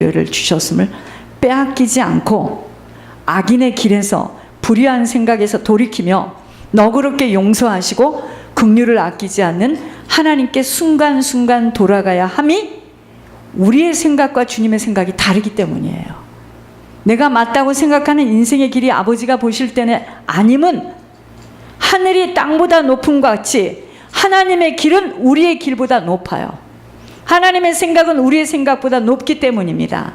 를 주셨음을 빼앗기지 않고 악인의 길에서 불의한 생각에서 돌이키며 너그럽게 용서하시고 긍휼을 아끼지 않는 하나님께 순간순간 돌아가야 함이 우리의 생각과 주님의 생각이 다르기 때문이에요. 내가 맞다고 생각하는 인생의 길이 아버지가 보실 때는 아님은 하늘이 땅보다 높은 것 같이 하나님의 길은 우리의 길보다 높아요. 하나님의 생각은 우리의 생각보다 높기 때문입니다.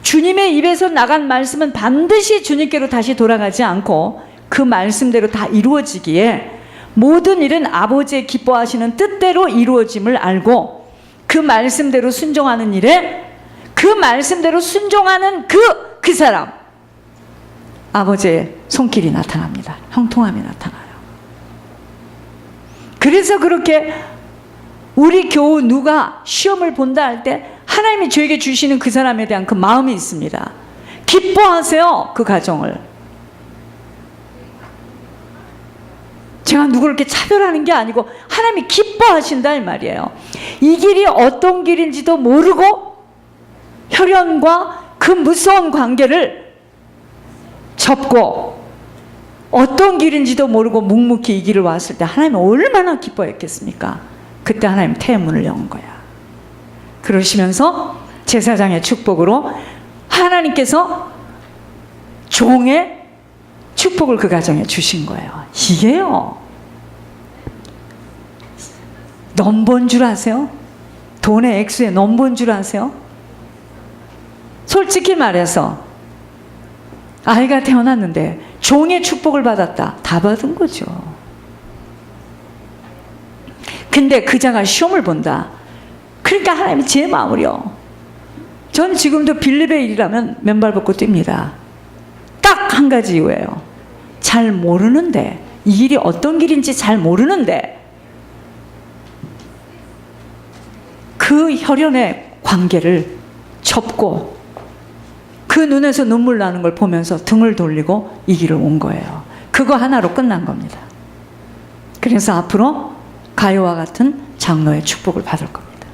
주님의 입에서 나간 말씀은 반드시 주님께로 다시 돌아가지 않고 그 말씀대로 다 이루어지기에 모든 일은 아버지의 기뻐하시는 뜻대로 이루어짐을 알고 그 말씀대로 순종하는 일에 그 말씀대로 순종하는 그, 그 사람 아버지의 손길이 나타납니다. 형통함이 나타나요. 그래서 그렇게 우리 교우 누가 시험을 본다 할 때 하나님이 저에게 주시는 그 사람에 대한 그 마음이 있습니다. 기뻐하세요. 그 가정을. 제가 누구를 이렇게 차별하는 게 아니고 하나님이 기뻐하신다 이 말이에요. 이 길이 어떤 길인지도 모르고 혈연과 그 무서운 관계를 접고 어떤 길인지도 모르고 묵묵히 이 길을 왔을 때 하나님이 얼마나 기뻐했겠습니까? 그때 하나님 태문을 연 거야. 그러시면서 제사장의 축복으로 하나님께서 종의 축복을 그 가정에 주신 거예요. 이게요. 넘본 줄 아세요? 돈의 액수에 넘본 줄 아세요? 솔직히 말해서 아이가 태어났는데 종의 축복을 받았다. 다 받은 거죠. 근데 그 자가 시험을 본다. 그러니까 하나님이 제 마음을요. 전 지금도 빌립의 일이라면 맨발 벗고 뜁니다. 딱 한 가지 이유예요. 잘 모르는데 이 길이 어떤 길인지 잘 모르는데 그 혈연의 관계를 접고 그 눈에서 눈물 나는 걸 보면서 등을 돌리고 이 길을 온 거예요. 그거 하나로 끝난 겁니다. 그래서 앞으로 가요와 같은 장로의 축복을 받을 겁니다.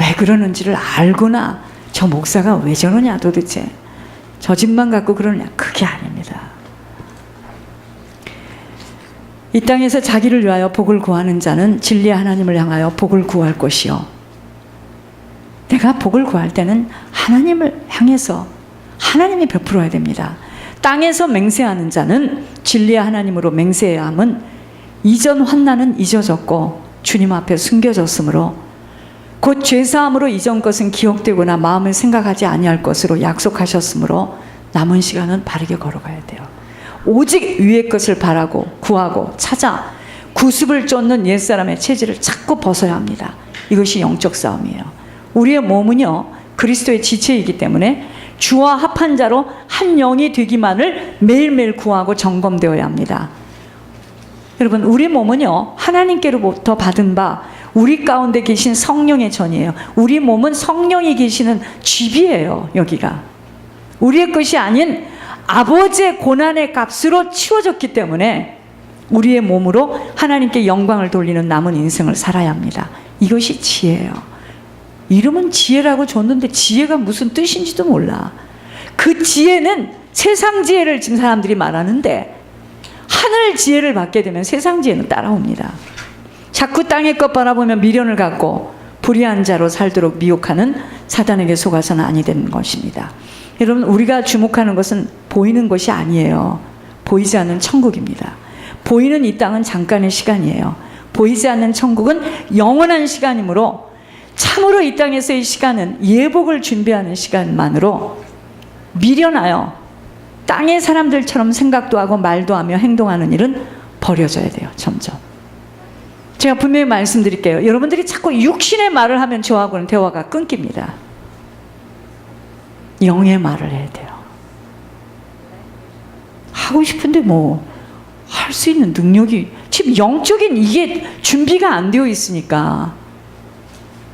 왜 그러는지를 알구나. 저 목사가 왜 저러냐 도대체. 저 집만 갖고 그러냐. 그게 아닙니다. 이 땅에서 자기를 위하여 복을 구하는 자는 진리의 하나님을 향하여 복을 구할 것이요. 내가 복을 구할 때는 하나님을 향해서 하나님이 베풀어야 됩니다. 땅에서 맹세하는 자는 진리의 하나님으로 맹세해야 함은 이전 환난은 잊어졌고 주님 앞에 숨겨졌으므로 곧 죄사함으로 이전 것은 기억되거나 마음을 생각하지 아니할 것으로 약속하셨으므로 남은 시간은 바르게 걸어가야 돼요. 오직 위의 것을 바라고 구하고 찾아 구습을 쫓는 옛사람의 체질을 자꾸 벗어야 합니다. 이것이 영적 싸움이에요. 우리의 몸은요, 그리스도의 지체이기 때문에 주와 합한 자로 한 영이 되기만을 매일매일 구하고 점검되어야 합니다. 여러분, 우리 몸은요, 하나님께로부터 받은 바, 우리 가운데 계신 성령의 전이에요. 우리 몸은 성령이 계시는 집이에요, 여기가. 우리의 것이 아닌 아버지의 고난의 값으로 치워졌기 때문에 우리의 몸으로 하나님께 영광을 돌리는 남은 인생을 살아야 합니다. 이것이 지혜예요. 이름은 지혜라고 줬는데 지혜가 무슨 뜻인지도 몰라. 그 지혜는 세상 지혜를 지금 사람들이 말하는데 하늘 지혜를 받게 되면 세상 지혜는 따라옵니다. 자꾸 땅의 것 바라보며 미련을 갖고 불의한 자로 살도록 미혹하는 사단에게 속아서는 아니 되는 것입니다. 여러분 우리가 주목하는 것은 보이는 것이 아니에요. 보이지 않는 천국입니다. 보이는 이 땅은 잠깐의 시간이에요. 보이지 않는 천국은 영원한 시간이므로 참으로 이 땅에서의 시간은 예복을 준비하는 시간만으로 미련하여 땅의 사람들처럼 생각도 하고 말도 하며 행동하는 일은 버려져야 돼요. 점점. 제가 분명히 말씀드릴게요. 여러분들이 자꾸 육신의 말을 하면 저하고는 대화가 끊깁니다. 영의 말을 해야 돼요. 하고 싶은데 뭐 할 수 있는 능력이 지금 영적인 이게 준비가 안 되어 있으니까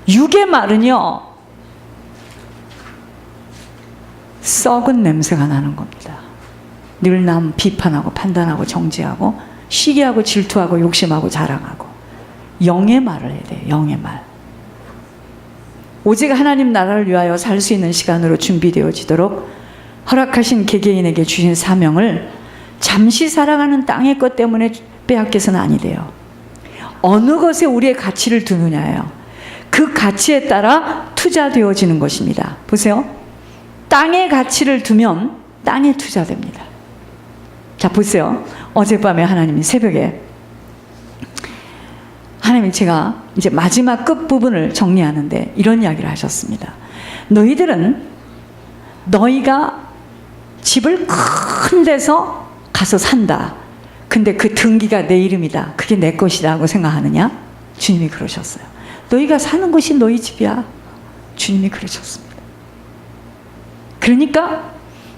육의 말은요 썩은 냄새가 나는 겁니다. 늘 남 비판하고 판단하고 정죄하고 시기하고 질투하고 욕심하고 자랑하고 영의 말을 해야 돼요. 영의 말. 오직 하나님 나라를 위하여 살 수 있는 시간으로 준비되어지도록 허락하신 개개인에게 주신 사명을 잠시 살아가는 땅의 것 때문에 빼앗겨서는 아니래요. 어느 것에 우리의 가치를 두느냐예요. 그 가치에 따라 투자되어지는 것입니다. 보세요. 땅의 가치를 두면 땅에 투자됩니다. 자, 보세요. 어젯밤에 하나님이 새벽에 하나님이 제가 이제 마지막 끝부분을 정리하는데 이런 이야기를 하셨습니다. 너희들은 너희가 집을 큰 데서 가서 산다. 근데 그 등기가 내 이름이다. 그게 내 것이라고 생각하느냐? 주님이 그러셨어요. 너희가 사는 곳이 너희 집이야. 주님이 그러셨습니다. 그러니까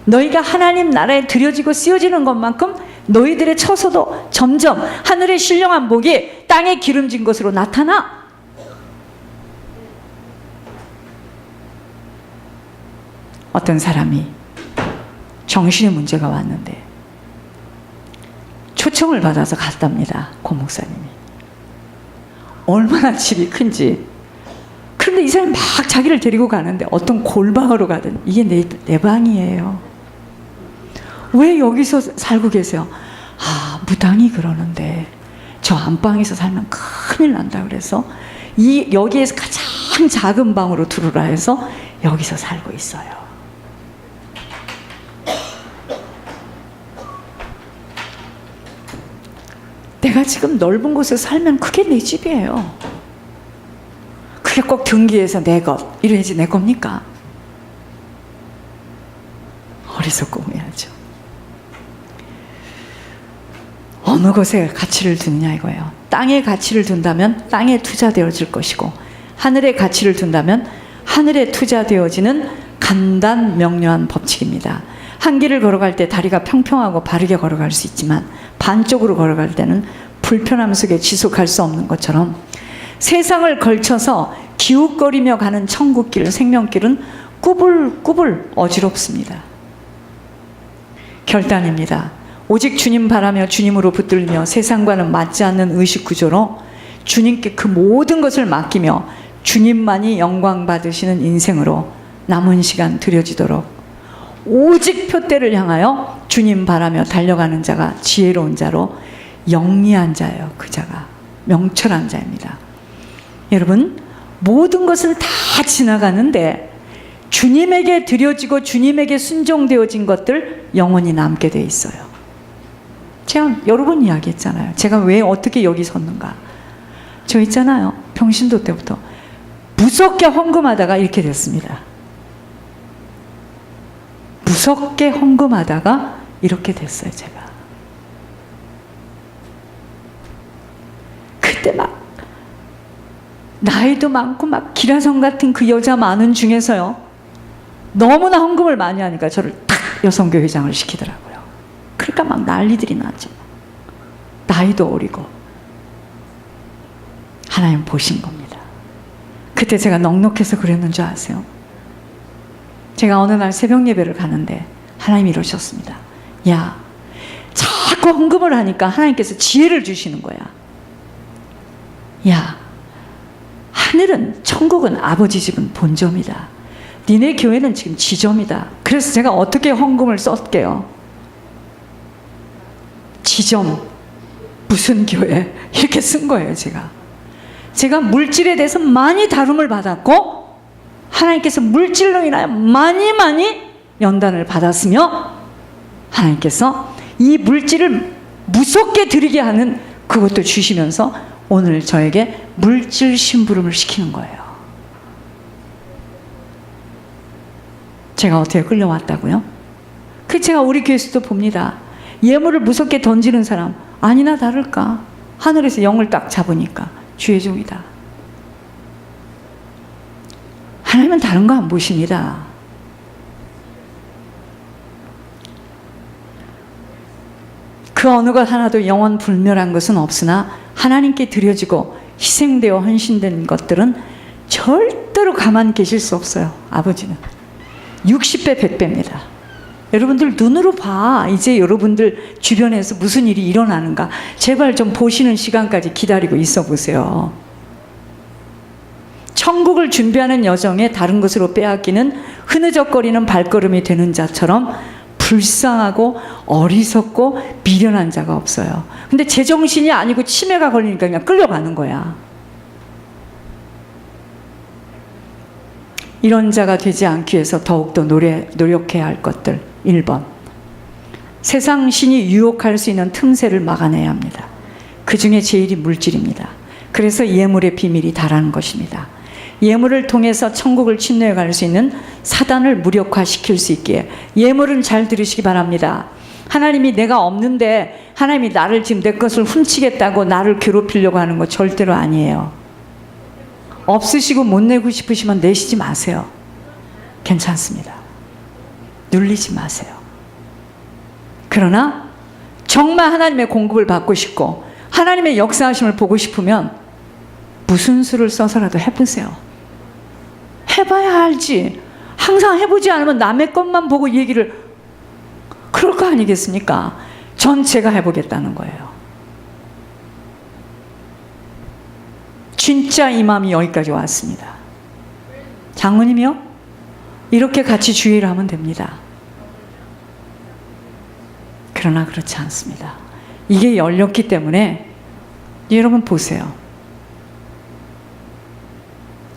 너희가 하나님 나라에 들여지고 쓰여지는 것만큼 너희들의 처소도 점점 하늘의 신령한 복이 땅에 기름진 것으로 나타나. 어떤 사람이 정신의 문제가 왔는데 초청을 받아서 갔답니다. 고 목사님이. 얼마나 집이 큰지. 그런데 이 사람이 막 자기를 데리고 가는데 어떤 골방으로 가든 이게 내, 내 방이에요. 왜 여기서 살고 계세요? 아, 무당이 그러는데 저 안방에서 살면 큰일 난다 그래서 이 여기에서 가장 작은 방으로 들어라 해서 여기서 살고 있어요. 내가 지금 넓은 곳에 살면 그게 내 집이에요. 그게 꼭 등기해서 내 것, 이래야지 내 겁니까? 어리석고해야죠. 어느 것에 가치를 두느냐 이거예요. 땅에 가치를 둔다면 땅에 투자되어질 것이고 하늘에 가치를 둔다면 하늘에 투자되어지는 간단 명료한 법칙입니다. 한 길을 걸어갈 때 다리가 평평하고 바르게 걸어갈 수 있지만 반쪽으로 걸어갈 때는 불편함 속에 지속할 수 없는 것처럼 세상을 걸쳐서 기웃거리며 가는 천국길, 생명길은 꾸불꾸불 어지럽습니다. 결단입니다. 오직 주님 바라며 주님으로 붙들며 세상과는 맞지 않는 의식 구조로 주님께 그 모든 것을 맡기며 주님만이 영광 받으시는 인생으로 남은 시간 들여지도록 오직 표대를 향하여 주님 바라며 달려가는 자가 지혜로운 자로 영리한 자예요. 그 자가 명철한 자입니다. 여러분 모든 것은 다 지나가는데 주님에게 드려지고 주님에게 순종되어진 것들 영원히 남게 돼 있어요. 제가 여러 번 이야기했잖아요. 제가 왜 어떻게 여기 섰는가. 저 있잖아요. 병신도 때부터 무섭게 헌금하다가 이렇게 됐습니다. 무섭게 헌금하다가 이렇게 됐어요, 제가. 그때 막 나이도 많고 막 기라성 같은 그 여자 많은 중에서요. 너무나 헌금을 많이 하니까 저를 탁 여성교회장을 시키더라고요. 그러니까 막 난리들이 나죠. 나이도 어리고. 하나님 보신 겁니다. 그때 제가 넉넉해서 그랬는 줄 아세요? 제가 어느 날 새벽 예배를 가는데 하나님이 이러셨습니다. 야, 자꾸 헌금을 하니까 하나님께서 지혜를 주시는 거야. 야, 하늘은 천국은 아버지 집은 본점이다. 니네 교회는 지금 지점이다. 그래서 제가 어떻게 헌금을 썼게요? 지점 무슨 교회 이렇게 쓴 거예요, 제가. 제가 물질에 대해서 많이 다룸을 받았고 하나님께서 물질로 인하여 많이 많이 연단을 받았으며 하나님께서 이 물질을 무섭게 드리게 하는 그것도 주시면서 오늘 저에게 물질 심부름을 시키는 거예요. 제가 어떻게 끌려왔다고요? 그 제가 우리 교회에서도 봅니다. 예물을 무섭게 던지는 사람 아니나 다를까 하늘에서 영을 딱 잡으니까 주의 종이다. 하나님은 다른 거 안 보십니다. 그 어느 것 하나도 영원 불멸한 것은 없으나 하나님께 드려지고 희생되어 헌신된 것들은 절대로 가만 계실 수 없어요. 아버지는 60배 100배입니다. 여러분들 눈으로 봐. 이제 여러분들 주변에서 무슨 일이 일어나는가. 제발 좀 보시는 시간까지 기다리고 있어 보세요. 천국을 준비하는 여정에 다른 것으로 빼앗기는 흐느적거리는 발걸음이 되는 자처럼 불쌍하고 어리석고 미련한 자가 없어요. 근데 제정신이 아니고 치매가 걸리니까 그냥 끌려가는 거야. 이런 자가 되지 않기 위해서 더욱더 노력해야 할 것들. 1번. 세상 신이 유혹할 수 있는 틈새를 막아내야 합니다. 그 중에 제일이 물질입니다. 그래서 예물의 비밀이 다라는 것입니다. 예물을 통해서 천국을 침노해 갈 수 있는 사단을 무력화시킬 수 있기에 예물은 잘 들으시기 바랍니다. 하나님이 내가 없는데 하나님이 나를 지금 내 것을 훔치겠다고 나를 괴롭히려고 하는 거 절대로 아니에요. 없으시고 못 내고 싶으시면 내시지 마세요. 괜찮습니다. 눌리지 마세요. 그러나 정말 하나님의 공급을 받고 싶고 하나님의 역사하심을 보고 싶으면 무슨 수를 써서라도 해보세요. 해봐야 알지. 항상 해보지 않으면 남의 것만 보고 얘기를 그럴 거 아니겠습니까? 전체가 해보겠다는 거예요. 진짜 이 마음이 여기까지 왔습니다. 장모님이요? 이렇게 같이 주의를 하면 됩니다. 그러나 그렇지 않습니다. 이게 열렸기 때문에 여러분 보세요.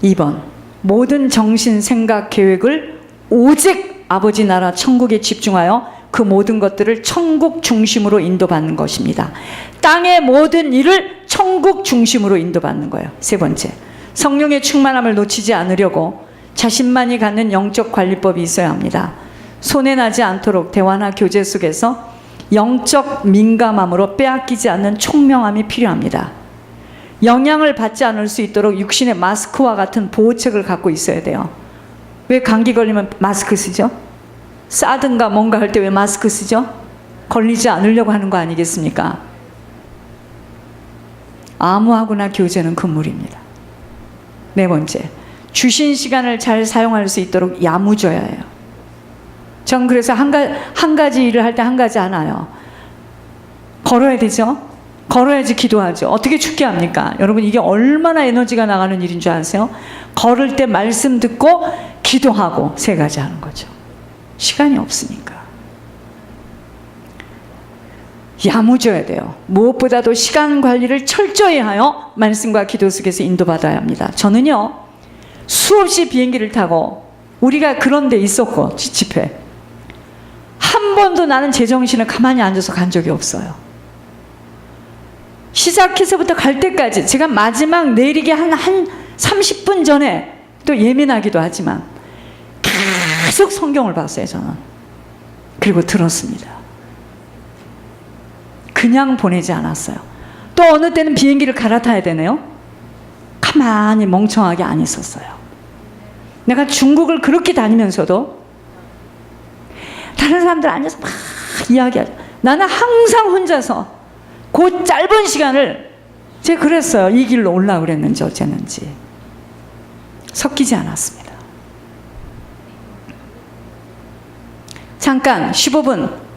2번. 모든 정신, 생각, 계획을 오직 아버지 나라 천국에 집중하여 그 모든 것들을 천국 중심으로 인도받는 것입니다. 땅의 모든 일을 천국 중심으로 인도받는 거예요. 세 번째. 성령의 충만함을 놓치지 않으려고 자신만이 갖는 영적 관리법이 있어야 합니다. 손해 나지 않도록 대화나 교제 속에서 영적 민감함으로 빼앗기지 않는 총명함이 필요합니다. 영향을 받지 않을 수 있도록 육신의 마스크와 같은 보호책을 갖고 있어야 돼요. 왜 감기 걸리면 마스크 쓰죠? 싸든가 뭔가 할 때 왜 마스크 쓰죠? 걸리지 않으려고 하는 거 아니겠습니까? 아무하고나 교제는 금물입니다. 네 번째, 주신 시간을 잘 사용할 수 있도록 야무져야 해요. 전 그래서 한, 가, 한 가지 일을 할 때 한 가지 하나요. 걸어야 되죠? 걸어야지 기도하죠. 어떻게 죽게 합니까? 여러분 이게 얼마나 에너지가 나가는 일인 줄 아세요? 걸을 때 말씀 듣고 기도하고 세 가지 하는 거죠. 시간이 없으니까. 야무져야 돼요. 무엇보다도 시간 관리를 철저히 하여 말씀과 기도 속에서 인도받아야 합니다. 저는요, 수없이 비행기를 타고 우리가 그런 데 있었고, 집회. 한 번도 나는 제정신을 가만히 앉아서 간 적이 없어요. 시작해서부터 갈 때까지 제가 마지막 내리기 한, 한 30분 전에 또 예민하기도 하지만 계속 성경을 봤어요, 저는. 그리고 들었습니다. 그냥 보내지 않았어요. 또 어느 때는 비행기를 갈아타야 되네요. 가만히 멍청하게 안 있었어요. 내가 중국을 그렇게 다니면서도 다른 사람들 앉아서 막 이야기하죠. 나는 항상 혼자서 그 짧은 시간을 제가 그랬어요. 이 길로 올라 그랬는지 어쨌는지 섞이지 않았습니다. 잠깐 15분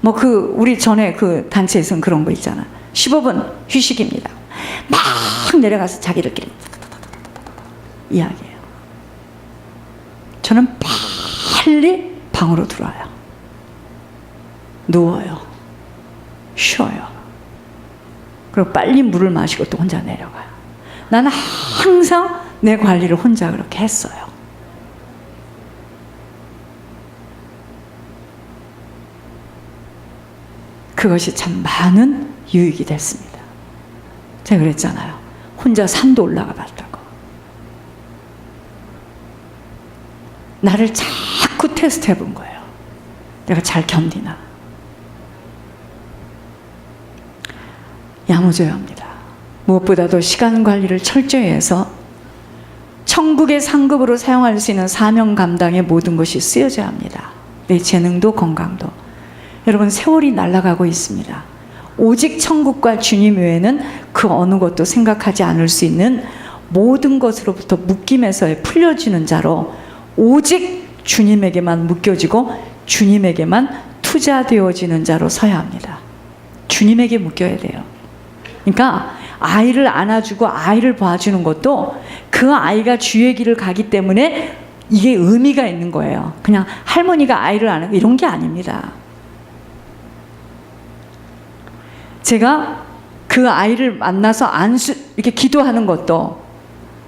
뭐 그 우리 전에 그 단체에서는 그런 거 있잖아. 15분 휴식입니다. 막 내려가서 자기들끼리 이야기해요. 저는 빨리 방으로 들어와요. 누워요. 쉬어요. 그리고 빨리 물을 마시고 또 혼자 내려가요. 나는 항상 내 관리를 혼자 그렇게 했어요. 그것이 참 많은 유익이 됐습니다. 제가 그랬잖아요. 혼자 산도 올라가 봤다고. 나를 자꾸 테스트 해본 거예요. 내가 잘 견디나. 야무져야 합니다. 무엇보다도 시간 관리를 철저히 해서 천국의 상급으로 사용할 수 있는 사명 감당의 모든 것이 쓰여져야 합니다. 내 재능도 건강도. 여러분 세월이 날아가고 있습니다. 오직 천국과 주님 외에는 그 어느 것도 생각하지 않을 수 있는 모든 것으로부터 묶임에서 풀려지는 자로 오직 주님에게만 묶여지고 주님에게만 투자되어지는 자로 서야 합니다. 주님에게 묶여야 돼요. 그러니까 아이를 안아주고 아이를 봐주는 것도 그 아이가 주의 길을 가기 때문에 이게 의미가 있는 거예요. 그냥 할머니가 아이를 안고 이런 게 아닙니다. 제가 그 아이를 만나서 안수 이렇게 기도하는 것도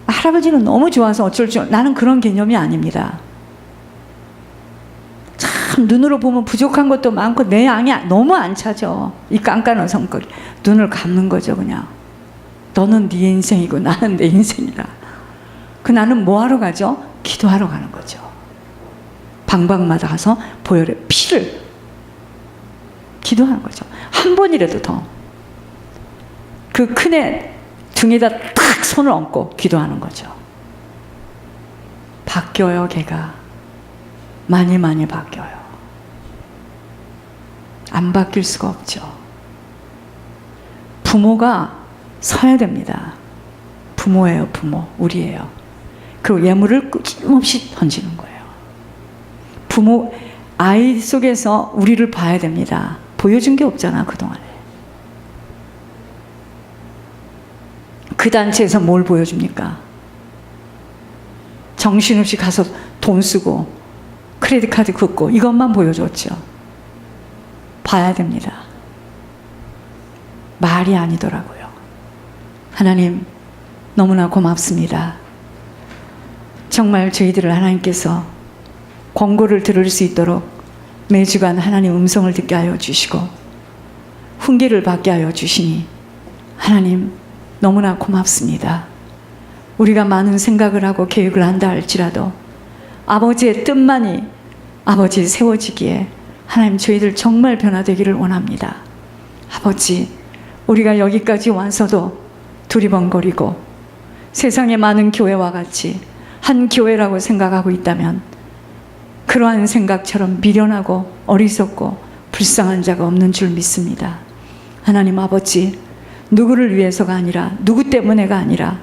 할아버지는 너무 좋아서 어쩔 줄 나는 그런 개념이 아닙니다. 참 눈으로 보면 부족한 것도 많고 내 양이 너무 안 차져 이 깐깐한 성격이. 눈을 감는 거죠 그냥. 너는 네 인생이고 나는 내 인생이라 그 나는 뭐 하러 가죠? 기도하러 가는 거죠. 방방마다 가서 보혈의 피를 기도하는 거죠. 한 번이라도 더. 그 큰애 등에다 탁 손을 얹고 기도하는 거죠. 바뀌어요 걔가. 많이 많이 바뀌어요. 안 바뀔 수가 없죠. 부모가 서야 됩니다. 부모예요, 부모. 우리예요. 그리고 예물을 끊임없이 던지는 거예요. 부모, 아이 속에서 우리를 봐야 됩니다. 보여준 게 없잖아, 그동안에. 그 단체에서 뭘 보여줍니까? 정신없이 가서 돈 쓰고 크레딧 카드 긋고 이것만 보여줬죠. 봐야 됩니다. 말이 아니더라고요. 하나님 너무나 고맙습니다. 정말 저희들을 하나님께서 권고를 들을 수 있도록 매주간 하나님 음성을 듣게 하여 주시고 훈계를 받게 하여 주시니 하나님 너무나 고맙습니다. 우리가 많은 생각을 하고 계획을 한다 할지라도 아버지의 뜻만이 아버지 세워지기에 하나님 저희들 정말 변화되기를 원합니다. 아버지, 우리가 여기까지 와서도 두리번거리고 세상의 많은 교회와 같이 한 교회라고 생각하고 있다면 그러한 생각처럼 미련하고 어리석고 불쌍한 자가 없는 줄 믿습니다. 하나님 아버지, 누구를 위해서가 아니라 누구 때문에가 아니라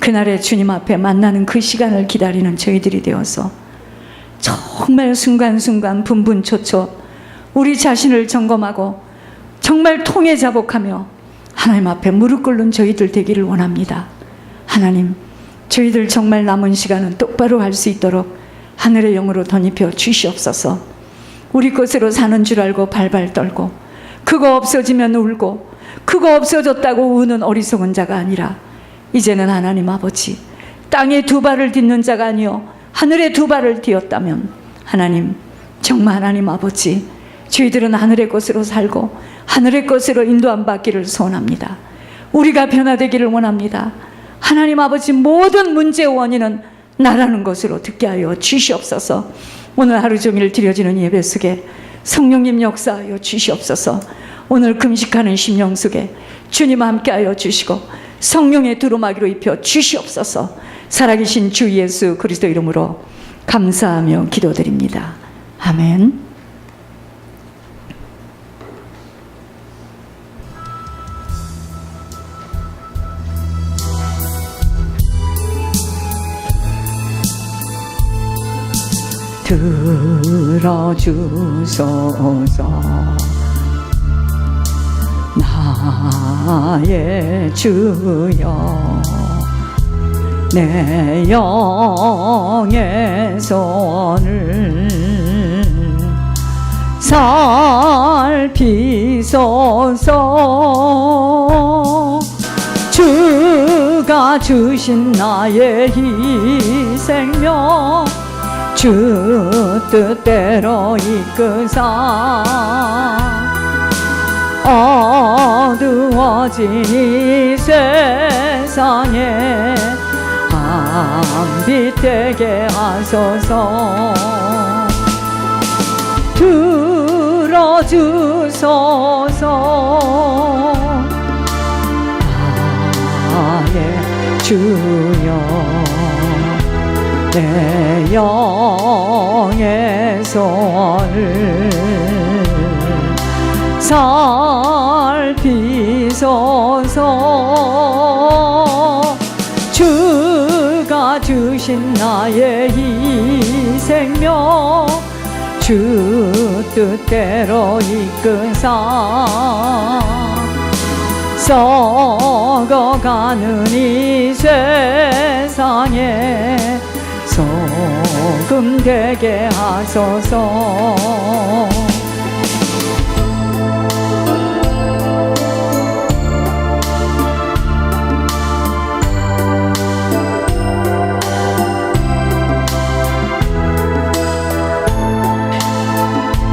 그날의 주님 앞에 만나는 그 시간을 기다리는 저희들이 되어서 정말 순간순간 분분초초 우리 자신을 점검하고 정말 통해 자복하며 하나님 앞에 무릎 꿇는 저희들 되기를 원합니다. 하나님, 저희들 정말 남은 시간은 똑바로 할 수 있도록 하늘의 영으로 덧입혀 주시옵소서. 우리 것으로 사는 줄 알고 발발 떨고 그거 없어지면 울고 그거 없어졌다고 우는 어리석은 자가 아니라 이제는 하나님 아버지 땅에 두 발을 딛는 자가 아니요 하늘에 두 발을 띄었다면 하나님 정말 하나님 아버지 저희들은 하늘의 것으로 살고 하늘의 것으로 인도함 받기를 소원합니다. 우리가 변화되기를 원합니다. 하나님 아버지 모든 문제의 원인은 나라는 것으로 듣게 하여 주시옵소서. 오늘 하루 종일 드려지는 예배 속에 성령님 역사하여 주시옵소서. 오늘 금식하는 심령 속에 주님 함께하여 주시고 성령의 두루마기로 입혀 주시옵소서. 살아계신 주 예수 그리스도 이름으로 감사하며 기도드립니다. 아멘. 들어주소서. 나의 주여 내 영의 손을 살피소서. 주가 주신 나의 희생명 주 뜻대로 이끄사. 어두워진 이 세상에 한빛 되게 하소서 들어주소서. 나의 주여 내 영의 손을 살피소서. 주가 주신 나의 희생명 주 뜻대로 이끄사. 썩어가는 이 세상에 소금 되게 하소서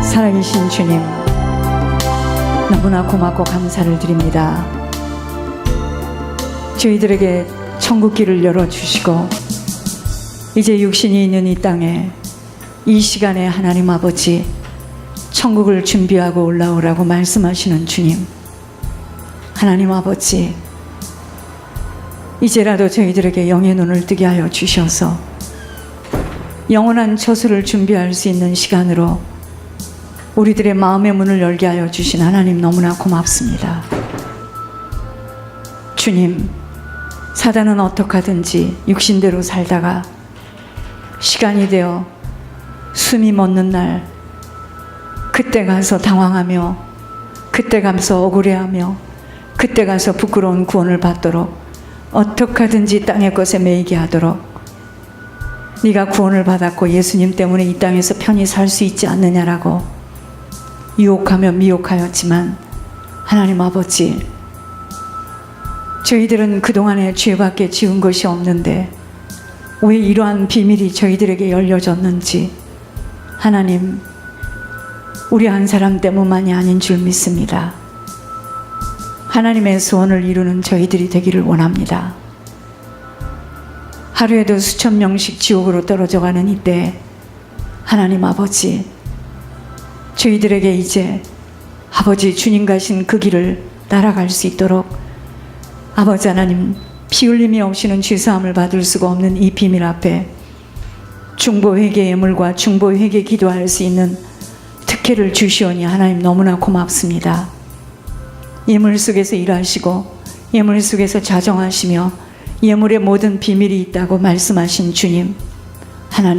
살아계신 주님 너무나 고맙고 감사를 드립니다. 저희들에게 천국 길을 열어주시고 이제 육신이 있는 이 땅에 이 시간에 하나님 아버지 천국을 준비하고 올라오라고 말씀하시는 주님 하나님 아버지 이제라도 저희들에게 영의 눈을 뜨게 하여 주셔서 영원한 처소를 준비할 수 있는 시간으로 우리들의 마음의 문을 열게 하여 주신 하나님 너무나 고맙습니다. 주님, 사단은 어떡하든지 육신대로 살다가 시간이 되어 숨이 멎는 날 그때 가서 당황하며 그때 가서 억울해하며 그때 가서 부끄러운 구원을 받도록 어떡하든지 땅의 것에 매이게 하도록 네가 구원을 받았고 예수님 때문에 이 땅에서 편히 살 수 있지 않느냐라고 유혹하며 미혹하였지만 하나님 아버지 저희들은 그동안에 죄밖에 지은 것이 없는데 왜 이러한 비밀이 저희들에게 열려졌는지 하나님 우리 한 사람 때문만이 아닌 줄 믿습니다. 하나님의 소원을 이루는 저희들이 되기를 원합니다. 하루에도 수천 명씩 지옥으로 떨어져 가는 이때 하나님 아버지 저희들에게 이제 아버지 주님 가신 그 길을 따라갈 수 있도록 아버지 하나님 피 흘림이 없이는 죄사함을 받을 수가 없는 이 비밀 앞에 중보 회개 예물과 중보 회개 기도할 수 있는 특혜를 주시오니 하나님 너무나 고맙습니다. 예물 속에서 일하시고 예물 속에서 자정하시며 예물의 모든 비밀이 있다고 말씀하신 주님 하나님